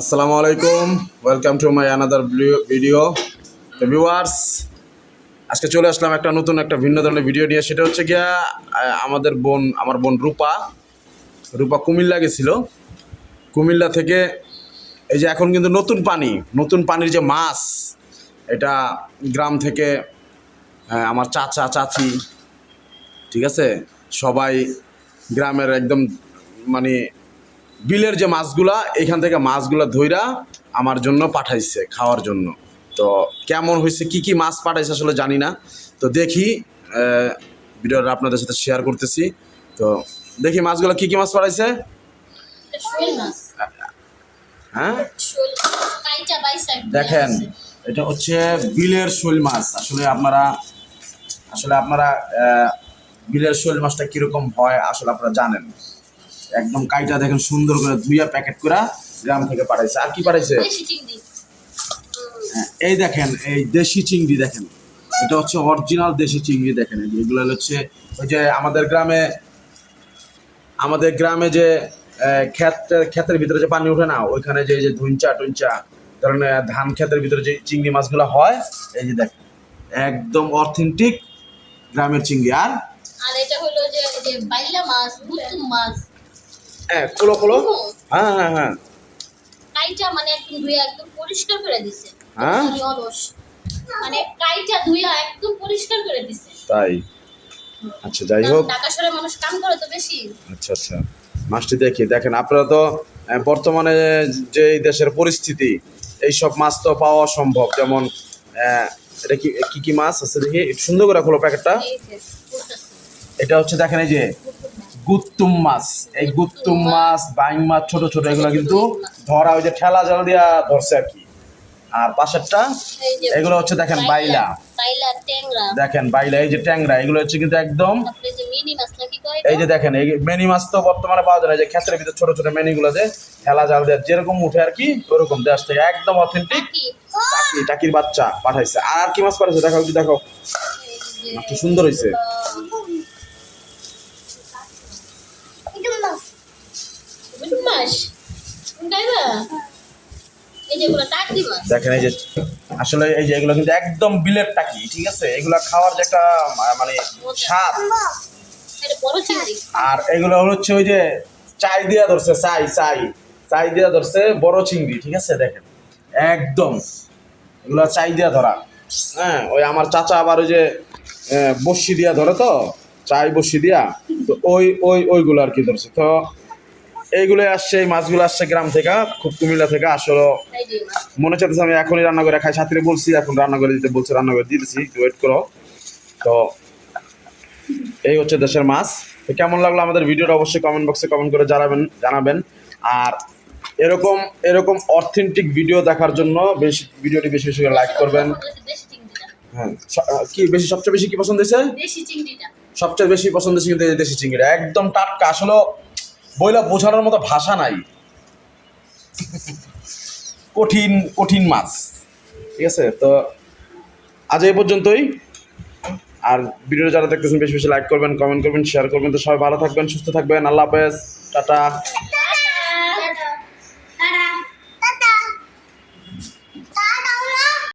আসসালামু আলাইকুম। Welcome to my another video তো ভিউয়ার্স আজকে চলে আসলাম একটা নতুন একটা ভিন্ন ধরনের ভিডিও নিয়ে। সেটা হচ্ছে গিয়া আমাদের বোন, আমার বোন রূপা। রূপা কুমিল্লা গেছিল। কুমিল্লা থেকে এই যে এখন কিন্তু নতুন পানি, নতুন পানির যে মাছ, এটা গ্রাম থেকে আমার চাচা, চাচি, ঠিক আছে? সবাই গ্রামের একদম মানে বিলের যে মাছগুলা এখান থেকে মাছগুলা ধইরা আমার জন্য পাঠাইছে খাওয়ার জন্য। তো কেমন হয়েছে কি কি মাছ পাঠাইছে আসলে জানি না। তো দেখি ভিডিওটা আপনাদের সাথে শেয়ার করতেছি। তো দেখি মাছগুলো কি কি মাছ পাঠাইছে। হ্যাঁ? দেখেন এটা হচ্ছে বিলের শোল মাছ। আসলে আপনারা আসলে আপনারা বিলের শোল মাছটা কীরকম হয় আসলে আপনারা জানেন। একদম কাইটা দেখেন সুন্দর করে ধুইয়া প্যাকেট করে গ্রাম থেকে পাঠাইছে। আর কি পাঠাইছে? হ্যাঁ, এই দেখেন এই দেশি চিংড়ি দেখেন। এটা হচ্ছে অরিজিনাল দেশি চিংড়ি দেখেন। এগুলো হচ্ছে ওই যে আমাদের গ্রামে আমাদের গ্রামে যে ক্ষেত ক্ষেতের ভিতরে যে পানি ওঠে না ওইখানে যে যে ধুঞ্চা টুঞ্চা ধরেন ধান ক্ষেতের ভিতরে যে চিংড়ি মাছগুলো হয় এই যে দেখেন একদম অথেন্টিক গ্রামের চিংড়ি। আর আর এটা হলো যে যে বাইলা মাছ মাছ। হ্যাঁ খোলো খোলো। হ্যাঁ হ্যাঁ হ্যাঁ। কাইটা মানে একদম ধুইয়া একদম পরিষ্কার করে দিছে। হ্যাঁ? অলস। মানে কাইটা ধুইয়া একদম পরিষ্কার করে দিছে। তাই? আচ্ছা যাই হোক। ঢাকা শহরে মানুষ কাম করে তো বেশি। আচ্ছা আচ্ছা। মাছটি দেখি দেখেন আপনারা তো বর্তমানে যে দেশের পরিস্থিতি এইসব মাছ তো পাওয়া সম্ভব যেমন এটা কি কি কি মাছ আছে দেখি? সুন্দর করে খোলো প্যাকেটটা। এটা হচ্ছে দেখেন এই যে গুত্তুম মাছ। এই গুত্তুম মাছ বাইং মাছ ছোট ছোট এগুলো কিন্তু ধরা ওই যে ঠেলা জাল দিয়া ধরছে আর কি। আর পাশেরটা এগুলো হচ্ছে দেখেন বাইলা দেখেন বাইলা এই যে ট্যাংরা এগুলো হচ্ছে কিন্তু একদম মিনি এই যে দেখেন এই মেনি মাছ তো বর্তমানে পাওয়া যায় না যে ক্ষেত্রের ভিতরে ছোট ছোট মেনিগুলো যে খেলা জাল দেয় যেরকম উঠে আর কি ওরকম দেশ থেকে একদম অথেন্টিক টাকি। টাকির বাচ্চা পাঠাইছে। আর আর কি মাছ পাঠাইছে? দেখো একটু দেখো মাছটা সুন্দর হয়েছে মাছ দেখেন এই যে আসলে এই যে এগুলো কিন্তু একদম বিলের টাকি ঠিক আছে? এগুলো খাওয়ার যে একটা মানে স্বাদ। বড় চিংড়ি। আর এগুলো হচ্ছে ওই যে চাই দিয়া ধরছে চাই চাই। চাই দিয়া ধরছে বড় চিংড়ি ঠিক আছে? দেখেন একদম। এগুলো চাই দিয়া ধরা। হ্যাঁ ওই আমার চাচা আবার ওই যে বড়শি দিয়া ধরে তো? চাই বড়শি দিয়া? তো ওই ওই ওইগুলো আর কি ধরছে। তো এইগুলো আসছে এই মাছগুলো আসছে গ্রাম থেকে খুব কুমিল্লা থেকে আসলে মনে চাইতেছে আমি এখনই রান্না করে খাই সাথে বলছি এখন রান্না করে দিতে বলছে রান্না করে দিতেছি ওয়েট করো। তো এই হচ্ছে দেশের মাছ। তো কেমন লাগল আমাদের ভিডিওটা অবশ্যই কমেন্ট বক্সে কমেন্ট করে জানাবেন জানাবেন। আর এরকম এরকম অথেন্টিক ভিডিও দেখার জন্য বেশি ভিডিওটি বেশি বেশি করে লাইক করবেন। হ্যাঁ কি বেশি সবচেয়ে বেশি কি পছন্দ হয়েছে? দেশি চিংড়িটা। সবচেয়ে বেশি পছন্দ হয়েছে কিন্তু দেশি চিংড়ি একদম টাটকা আসলে বইলা বোঝানোর মতো ভাষা নাই। কঠিন কঠিন মাছ। ঠিক আছে, তো আজ এই পর্যন্তই। আর ভিডিও যারা দেখতেছেন, বেশি বেশি লাইক করবেন কমেন্ট করবেন শেয়ার করবেন। তো সবাই ভালো থাকবেন, সুস্থ থাকবেন। আল্লাহ হাফেজ, টাটা।